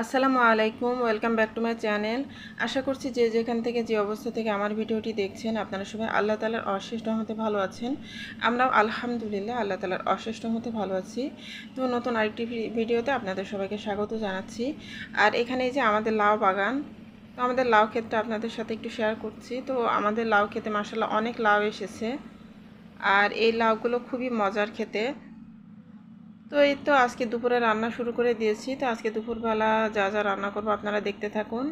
আসসালামু আলাইকুম, welcome back to my channel. আশা করছি যে যেখান থেকে, যে অবস্থা থেকে আমার ভিডিওটি দেখছেন, আপনারা সবাই আল্লাহ তালার অশেষ হতে ভালো আছেন। আমরাও আলহামদুলিল্লাহ আল্লাহ তালার অশেষ হতে ভালো আছি। তো নতুন আরেকটি ভিডিওতে আপনাদের সবাইকে স্বাগত জানাচ্ছি। আর এখানে যে আমাদের লাউ বাগান, তো আমাদের লাউ ক্ষেতটা আপনাদের সাথে একটু শেয়ার করছি। তো আমাদের লাউ খেতে মাসাল্লাহ অনেক লাউ এসেছে। আর এই লাউগুলো খুবই মজার খেতে। তো এই তো আজকে দুপুরে রান্না শুরু করে দিয়েছি। তো আজকে দুপুরবেলা যা যা রান্না করব আপনারা দেখতে থাকুন।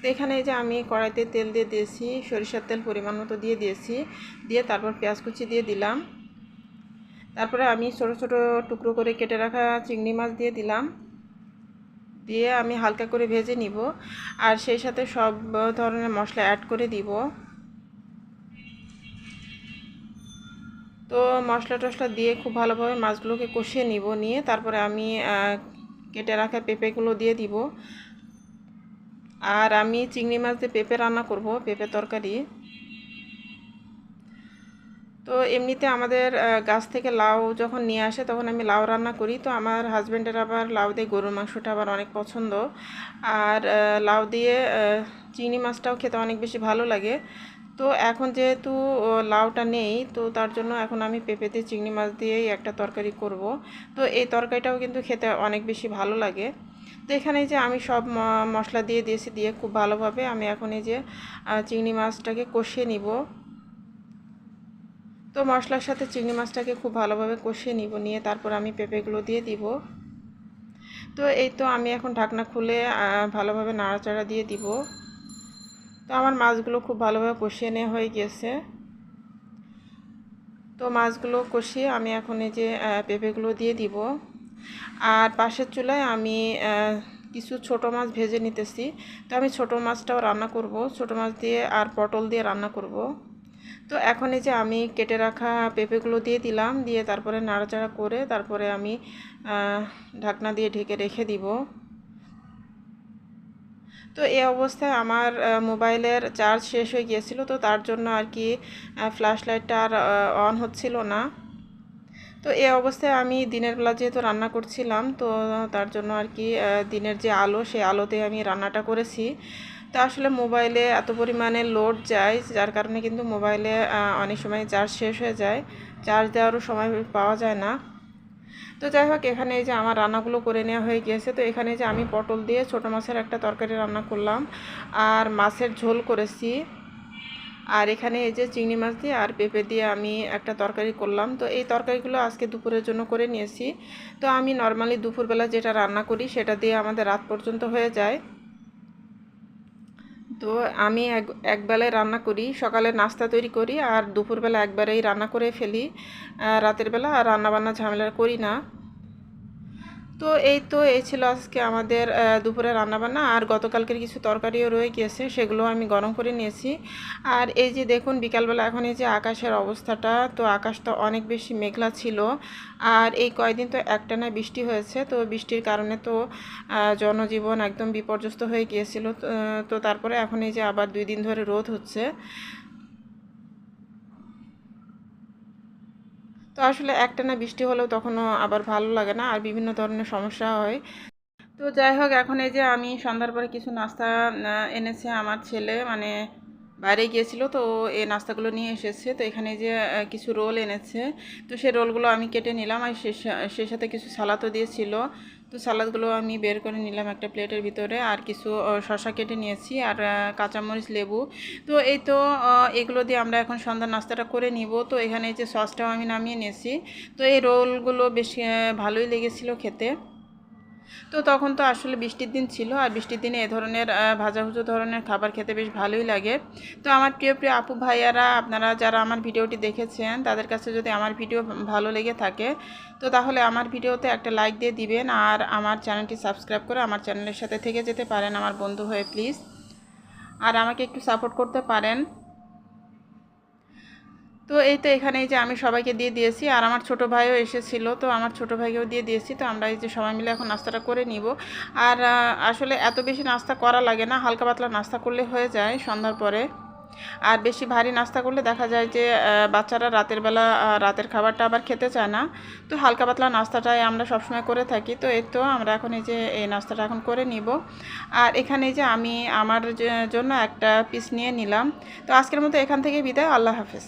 তো এখানে যে আমি কড়াইতে তেল দিয়ে দিয়েছি, সরিষার তেল পরিমাণ মতো দিয়ে দিয়েছি। দিয়ে তারপর পেঁয়াজ কুচি দিয়ে দিলাম। তারপরে আমি ছোট ছোট টুকরো করে কেটে রাখা চিংড়ি মাছ দিয়ে দিলাম। দিয়ে আমি হালকা করে ভেজে নিব। আর সেই সাথে সব ধরনের মশলা অ্যাড করে দিব। তো মশলা টশলা দিয়ে খুব ভালোভাবে মাছগুলোকে কষিয়ে নিব, নিয়ে তারপরে আমি কেটে রাখা পেঁপেগুলো দিয়ে দিব। আর আমি চিংড়ি মাছ দিয়ে পেঁপে রান্না করব, পেঁপে তরকারি। তো এমনিতে আমাদের গাছ থেকে লাউ যখন নিয়ে আসে তখন আমি লাউ রান্না করি। তো আমার হাজব্যান্ডের আবার লাউ দিয়ে গরুর মাংসটা আবার অনেক পছন্দ। আর লাউ দিয়ে চিংড়ি মাছটাও খেতে অনেক বেশি ভালো লাগে। তো এখন যেহেতু লাউটা নেই, তো তার জন্য এখন আমি পেঁপেতে চিংড়ি মাছ দিয়েই একটা তরকারি করব। তো এই তরকারিটাও কিন্তু খেতে অনেক বেশি ভালো লাগে। তো এখানে যে আমি সব মশলা দিয়ে দিয়েছি, দিয়ে খুব ভালোভাবে আমি এখন এই যে চিংড়ি মাছটাকে কষিয়ে নিব। তো মশলার সাথে চিংড়ি মাছটাকে খুব ভালোভাবে কষিয়ে নিব, নিয়ে তারপর আমি পেঁপেগুলো দিয়ে দিব। তো এই তো আমি এখন ঢাকনা খুলে ভালোভাবে নাড়াচাড়া দিয়ে দিব। তো আমার মাছগুলো খুব ভালোভাবে কষিয়ে নেওয়া হয়ে গিয়েছে তো মাছগুলো কষিয়ে আমি এখন এই যে পেঁপেগুলো দিয়ে দিব। আর পাশের চুলায় আমি কিছু ছোট মাছ ভেজে নিতেছি। তো আমি ছোট মাছটাও রান্না করব। ছোট মাছ দিয়ে আর পটল দিয়ে রান্না করব। তো এখন এই যে আমি কেটে রাখা পেঁপেগুলো দিয়ে দিলাম। দিয়ে তারপরে নাড়াচাড়া করে তারপরে আমি ঢাকনা দিয়ে ঢেকে রেখে দিব। তো এই অবস্থায় আমার মোবাইলের চার্জ শেষ হয়ে গিয়েছিল, তো তার জন্য আর কি ফ্ল্যাশ লাইটটা আর অন হচ্ছিল না। তো এই অবস্থায় আমি দিনের বেলা যেহেতু রান্না করছিলাম, তো তার জন্য আর কি দিনের যে আলো সেই আলোতে আমি রান্নাটা করেছি। তো আসলে মোবাইলে এত পরিমাণে লোড যায়, যার কারণে কিন্তু মোবাইলে অনেক সময় চার্জ শেষ হয়ে যায়। চার্জ দেওয়ারও সময় পাওয়া যায় না। তো যাই হোক, এখানে এই যে আমার রান্নাগুলো করে নেওয়া হয়ে গিয়েছে, তো এখানে যে আমি পটল দিয়ে ছোটো মাছের একটা তরকারি রান্না করলাম আর মাছের ঝোল করেছি। আর এখানে এই যে চিংড়ি মাছ দিয়ে আর পেঁপে দিয়ে আমি একটা তরকারি করলাম। তো এই তরকারিগুলো আজকে দুপুরের জন্য করে নিয়েছি। তো আমি নর্মালি দুপুরবেলা যেটা রান্না করি সেটা দিয়ে আমাদের রাত পর্যন্ত হয়ে যায়। তো আমি এক, একবেলায় রান্না করি, সকালে নাস্তা তৈরি করি আর দুপুরবেলা একবারেই রান্না করে ফেলি। রাতের বেলা আর রান্নাবান্না ঝামেলা করি না। তো এই তো এই ছিল আজকে আমাদের দুপুরে রান্নাবান্না। আর গতকালকের কিছু তরকারিও রয়ে গিয়েছে সেগুলো আমি গরম করে নিয়েছি। আর এই যে দেখুন, বিকালবেলা এখন এই যে আকাশের অবস্থাটা, তো আকাশটা অনেক বেশি মেঘলা ছিল। আর এই কয়দিন তো একটানা বৃষ্টি হয়েছে, তো বৃষ্টির কারণে তো জনজীবন একদম বিপর্যস্ত হয়ে গিয়েছিল। তো তারপরে এখন এই যে আবার দুই দিন ধরে রোদ হচ্ছে। তো আসলে একটানা বৃষ্টি হলেও তখনও আবার ভালো লাগে না, আর বিভিন্ন ধরনের সমস্যা হয়। তো যাই হোক, এখন এই যে আমি সন্ধ্যার পরে কিছু নাস্তা এনেছে আমার ছেলে মানে বাইরে গিয়েছিল তো এই নাস্তাগুলো নিয়ে এসেছে। তো এখানে যে কিছু রোল এনেছে, তো সেই রোলগুলো আমি কেটে নিলাম আর সে সাথে কিছু সালাদও দিয়েছিল। তো সালাদগুলো আমি বের করে নিলাম একটা প্লেটের ভিতরে। আর কিছু শশা কেটে নিয়েছি আর কাঁচামরিচ, লেবু। তো এই তো এগুলো দিয়ে আমরা এখন সন্ধ্যা নাস্তাটা করে নিব। তো এখানে এই যে সসটাও আমি নামিয়ে নিয়েছি। তো এই রোলগুলো বেশ ভালোই লেগেছিলো খেতে। তো তখন তো আসলে বৃষ্টির দিন ছিল আর বৃষ্টির দিনে এ ধরনের ভাজাভুজো ধরনের খাবার খেতে বেশ ভালোই লাগে। তো আমার প্রিয় প্রিয় আপু ভাইয়ারা, আপনারা যারা আমার ভিডিওটি দেখেছেন, তাদের কাছে যদি আমার ভিডিও ভালো লেগে থাকে, তো তাহলে আমার ভিডিওতে একটা লাইক দিয়ে দিবেন আর আমার চ্যানেলটি সাবস্ক্রাইব করে আমার চ্যানেলের সাথে থেকে যেতে পারেন আমার বন্ধু হয়ে, প্লিজ। আর আমাকে একটু সাপোর্ট করতে পারেন। তো এই তো এখানে এই যে আমি সবাইকে দিয়ে দিয়েছি, আর আমার ছোট ভাইও এসেছিল, তো আমার ছোট ভাইকেও দিয়ে দিয়েছি, তো আমরা এই যে সবাই মিলে এখন নাস্তাটা করে নিব। আর আসলে এত বেশি নাস্তা করা লাগে না, হালকা পাতলা নাস্তা করলে হয়ে যায় সন্ধ্যার পরে। আর বেশি ভারী নাস্তা করলে দেখা যায় যে বাচ্চারা রাতের বেলা রাতের খাবারটা আবার খেতে চায় না। তো হালকা পাতলা নাস্তাটাই আমরা সবসময় করে থাকি, তো এই তো আমরা এখন এই যে, এই নাস্তাটা এখন করে নিব। আর এখানে যে আমি আমার জন্য একটা পিস নিয়ে নিলাম। তো আজকের মতো এখান থেকে বিদায়, আল্লাহ হাফেজ।